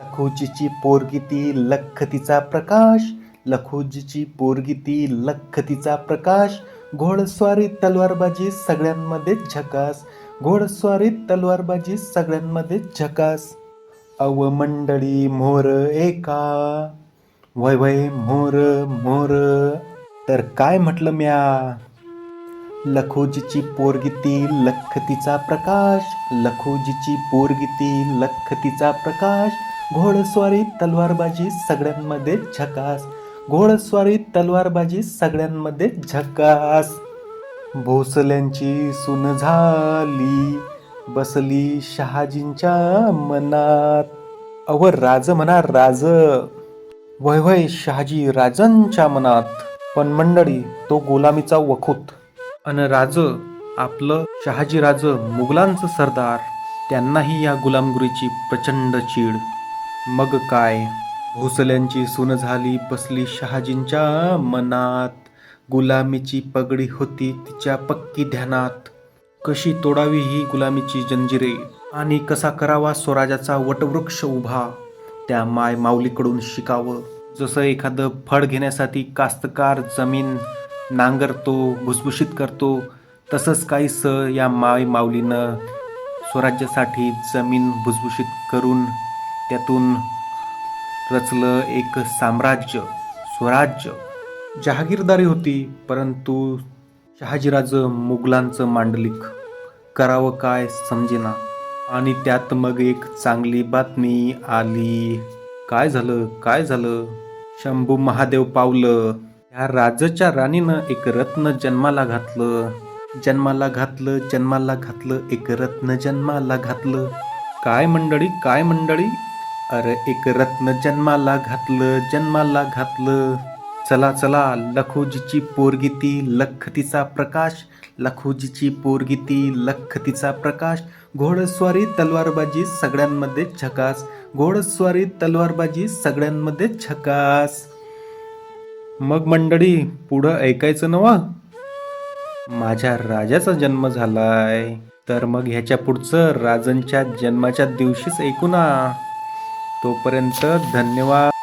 लखोजीची पोरगी ती लखतीचा प्रकाश लखोजीची पोरगी ती लखतीचा प्रकाश. घोडस्वारी तलवारबाजी सगळ्यांमध्ये झकास. घोडस्वारी तलवारबाजी सगळ्यांमध्ये झकास. अव मंडळी मोर एका. वय वय मोर मोर. तर काय म्हटलं म्या? लखोजीची पोरगी ती लखतीचा प्रकाश. लखोजीची पोरगी ती लखतीचा प्रकाश. घोडस्वारी तलवारबाजी सगळ्यांमध्ये झकास. घोडस्वारी तलवारबाजी सगळ्यांमध्ये झकास. भोसल्यांची सुन झाली बसली शहाजींच्या मनात. अव राज म्हणा राज. वय वय शहाजी राजांच्या मनात. पण मंडळी तो गुलामीचा वखूत. अन राज आपलं शहाजी राज मुघलांचं सरदार. त्यांनाही या गुलामगिरीची प्रचंड चीड. मग काय? भोसल्यांची सून झाली बसली शहाजींच्या मनात. गुलामीची पगडी होती तिच्या पक्की ध्यानात. कशी तोडावी ही गुलामीची जंजिरे? आणि कसा करावा स्वराजाचा वटवृक्ष उभा? त्या माय माऊलीकडून शिकावं. जसं एखादं फळ घेण्यासाठी कास्तकार जमीन नांगरतो भुसभुशीत करतो तसंच काहीस या माय माऊलीनं स्वराज्यासाठी जमीन भुसभुशीत करून त्यातून रचलं एक साम्राज्य स्वराज्य. जहागीरदारी होती परंतु शहाजीराजं मुघलांचं मांडलिक. करावं काय समजेना. आणि त्यात मग एक चांगली बातमी आली. काय झालं काय झालं? शंभू महादेव पावलं. ह्या राजाच्या राणीनं एक रत्न जन्माला घातलं. जन्माला घातलं जन्माला घातलं एक रत्न जन्माला घातलं. काय मंडळी काय मंडळी? अरे एक रत्न जन्माला घातलं जन्माला घातलं. चला चला लखोजीची पोरगी ती लखतीचा प्रकाश. लखोजीची पोरगी ती लखतीचा प्रकाश. घोडस्वारी तलवारबाजी सगळ्यांमध्ये झकास घोडस्वारी तलवारबाजी सगळ्यांमध्ये झकास मग मंडळी पुढं ऐकायचं नवा माझ्या राजाचा जन्म झालाय. तर मग ह्याच्या पुढचं राजांच्या जन्माच्या दिवशीच ऐकू ना. तोपर्यंत धन्यवाद.